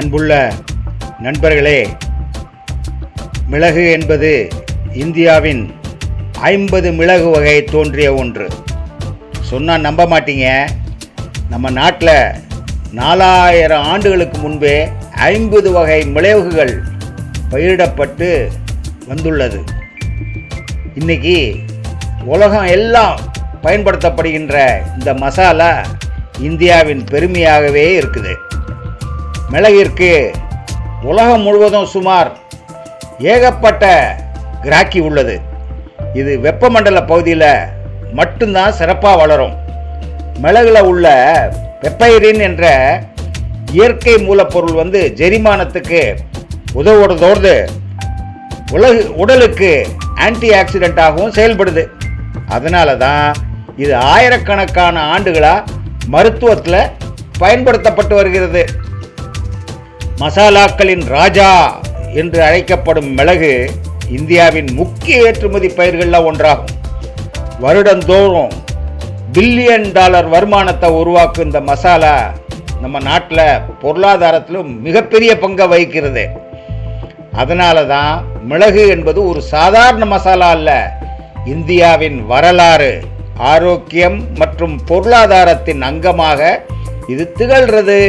அன்புள்ள நண்பர்களே மிளகு என்பது இந்தியாவின் ஐம்பது மிளகு வகை தோன்றிய ஒன்று. சொன்னால் நம்ப மாட்டீங்க. நம்ம நாட்டில் நாலாயிரம் ஆண்டுகளுக்கு முன்பே ஐம்பது வகை மிளகுகள் பயிரிடப்பட்டு வந்துள்ளது. இன்னைக்கு உலகம் எல்லாம் பயன்படுத்தப்படுகின்ற இந்த மசாலா இந்தியாவின் பெருமையாகவே இருக்குது. மிளகிற்கு உலகம் முழுவதும் சுமார் ஏகப்பட்ட கிராக்கி உள்ளது. இது வெப்பமண்டல பகுதியில் மட்டும்தான் சிறப்பாக வளரும். மிளகில் உள்ள பெப்பைரின் என்ற இயற்கை மூலப்பொருள் வந்து ஜெரிமானத்துக்கு உதவுவதோடு உலகு உடலுக்கு ஆன்டி ஆக்சிடென்ட்டாகவும் செயல்படுது. அதனால தான் இது ஆயிரக்கணக்கான ஆண்டுகளாக மருத்துவத்தில் பயன்படுத்தப்பட்டு வருகிறது. மசாலாக்களின் ராஜா என்று அழைக்கப்படும் மிளகு இந்தியாவின் முக்கிய ஏற்றுமதி பயிர்களில் ஒன்றாகும். வருடந்தோறும் பில்லியன் டாலர் வருமானத்தை உருவாக்கும் இந்த மசாலா நம்ம நாட்டில் பொருளாதாரத்திலும் மிகப்பெரிய பங்கை வகிக்கிறது. அதனால தான் மிளகு என்பது ஒரு சாதாரண மசாலா அல்ல. இந்தியாவின் வரலாறு ஆரோக்கியம் மற்றும் பொருளாதாரத்தின் அங்கமாக இது திகழ்கிறது.